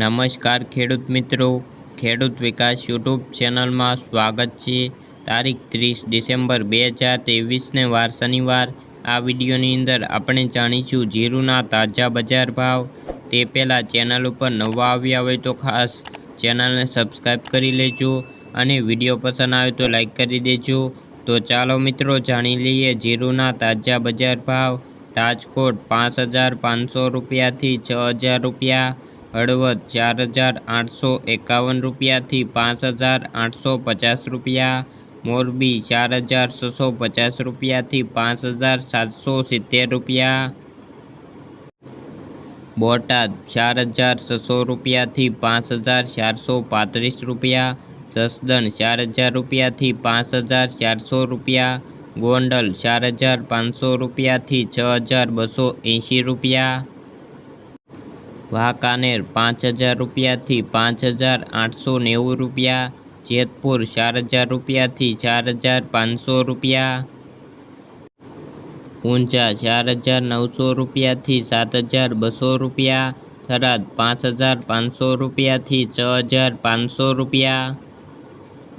નમસ્કાર ખેડૂત મિત્રો. ખેડૂત વિકાસ યુટ્યુબ ચેનલમાં સ્વાગત છે. તારીખ ત્રીસ ડિસેમ્બર બે હજાર ત્રેવીસને વાર શનિવાર. આ વિડીયોની અંદર આપણે જાણીશું જીરુના તાજા બજાર ભાવ. તે પહેલાં ચેનલ ઉપર નવા આવ્યા હોય તો ખાસ ચેનલને સબસ્ક્રાઈબ કરી લેજો અને વીડિયો પસંદ આવે તો લાઈક કરી દેજો. તો ચાલો મિત્રો જાણી લઈએ જીરુના તાજા બજાર ભાવ. રાજકોટ પાંચ હજાર પાંચસો રૂપિયાથી છ હજાર રૂપિયા. હળવદ ચાર હજાર આઠસો એકાવન રૂપિયાથી પાંચ હજાર આઠસો પચાસ રૂપિયા મોરબી ચાર હજાર છસો પચાસ રૂપિયાથી પાંચ હજાર સાતસો સિત્તેર રૂપિયા બોટાદ ચાર હજાર છસો રૂપિયાથી પાંચ હજાર ચારસો પાંત્રીસ રૂપિયા જસદણ ચાર હજાર રૂપિયાથી પાંચ હજાર ચારસો રૂપિયા ગોંડલ ચાર હજાર પાંચસો રૂપિયાથી છ હજાર બસો એંશી રૂપિયા વાંકાનેર પાંચ હજાર રૂપિયાથી પાંચ હજાર આઠસો નેવું રૂપિયા જેતપુર ચાર હજાર રૂપિયાથી ચાર હજાર પાંચસો રૂપિયા ઊંઝા ચાર હજાર નવસો રૂપિયાથી સાત હજાર બસો રૂપિયા થરાદ પાંચ હજાર પાંચસો રૂપિયાથી છ હજાર પાંચસો રૂપિયા